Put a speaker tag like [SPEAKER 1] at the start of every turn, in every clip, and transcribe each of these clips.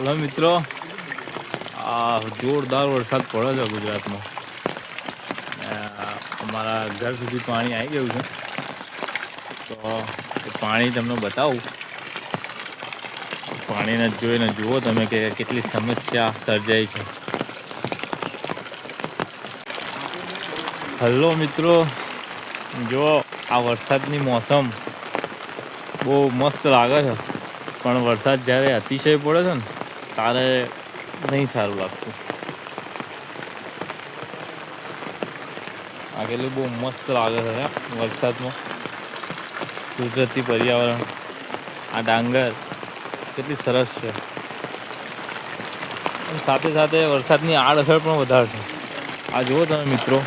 [SPEAKER 1] Hello મિત્રો. આ જોરદાર વરસાદ પડે છે ગુજરાતમાં અમારા ઘર સુધી પાણી આવી ગયું છે. તો એ પાણી તમને બતાવું. પાણીને જોઈને જુઓ તમે કે કેટલી સમસ્યા સર્જાઈ છે. હલો મિત્રો. જો આ વરસાદની મોસમ બહુ મસ્ત લાગે છે. પણ વરસાદ જ્યારે અતિશય પડે છે ને ત્યારે નહીં સારું લાગતું આ કેટલું બહુ મસ્ત લાગે છે વરસાદમાં કુદરતી પર્યાવરણ આ ડાંગર કેટલી સરસ છે સાથે સાથે વરસાદની આડઅસર પણ વધારે છે આ જુઓ તમે મિત્રો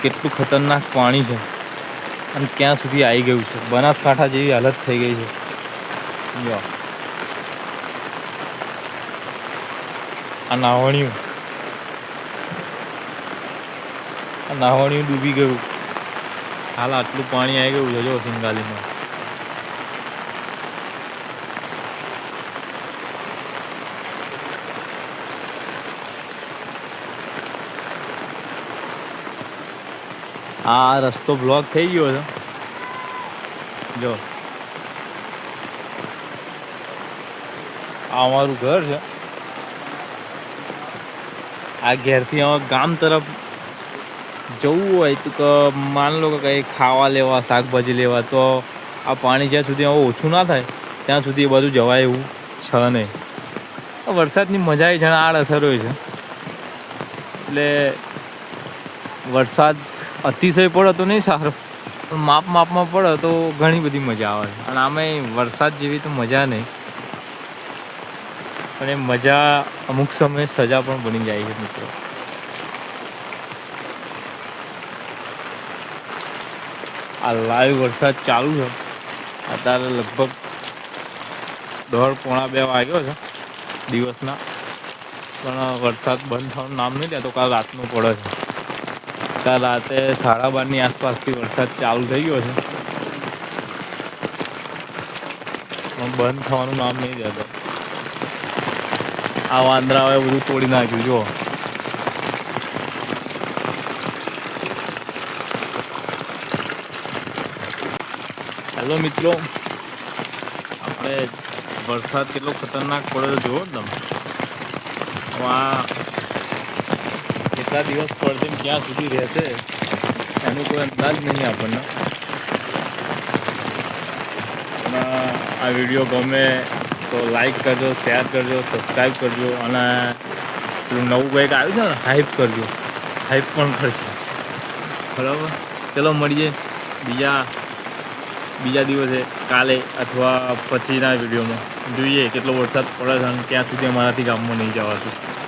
[SPEAKER 1] કેટલું ખતરનાક પાણી છે અને ક્યાં સુધી આવી ગયું છે બનાસકાંઠા જેવી હાલત થઈ ગઈ છે જો આ નાવણિયું આ નાવણિયું ડૂબી ગયું. હાલ આટલું પાણી આવી ગયું છે જો સિંગાલીમાં. આ રસ્તો બ્લોક થઈ ગયો છે. જો. આ અમારું ઘર છે. આ ઘેરથી ગામ તરફ જવું હોય તો કે માન લો કે કંઈ ખાવા લેવા, શાકભાજી લેવા, તો આ પાણી જ્યાં સુધી ઓછું ના થાય, ત્યાં સુધી એ બધું જવાય એવું છે નહીં. વરસાદની મજા જણા આડ આડઅસર હોય છે. એટલે વરસાદ અતિશય પડે તો નહીં સારો, પણ માપ માપમાં પડે તો ઘણી બધી મજા આવે અને આમાં વરસાદ જેવી તો મજા નહીં. એ મજા, અમુક સમયે સજા પણ બની જાય છે મિત્રો. આ લાઈવ વરસાદ ચાલુ છે. અત્યારે લગભગ દોઢ પોણા બે વાગ્યો છે દિવસના. પણ વરસાદ બંધ થવાનું નામ નહીં લેતો, કાલ રાતનું પડે છે. કાલ રાતે સાડા બારની આસપાસથી વરસાદ ચાલુ થઈ ગયો છે. પણ બંધ થવાનું નામ નહીં લેતો. આ વાંદરાઓએ બધું તોડી નાખ્યું જો હેલો મિત્રો. આપણે વરસાદ કેટલો ખતરનાક પડે છે, જુઓ તમે આ કેટલા દિવસ પડશે ક્યાં સુધી રહેશે, એનું કોઈ અંદાજ નહીં આપણને. આ વીડિયો ગમે તો લાઈક કરજો શેર કરજો સબસ્ક્રાઈબ કરજો અને પેલું નવું કંઈક આવ્યું છે ને હાઈપ કરજો. હાઈપ પણ કરજો. બરાબર? ચલો મળીએ બીજા બીજા દિવસે, કાલે અથવા પછીના વિડીયોમાં. જોઈએ કેટલો વરસાદ પડે છે અને ક્યાં સુધી અમારાથી ગામમાં નહીં જવાતું.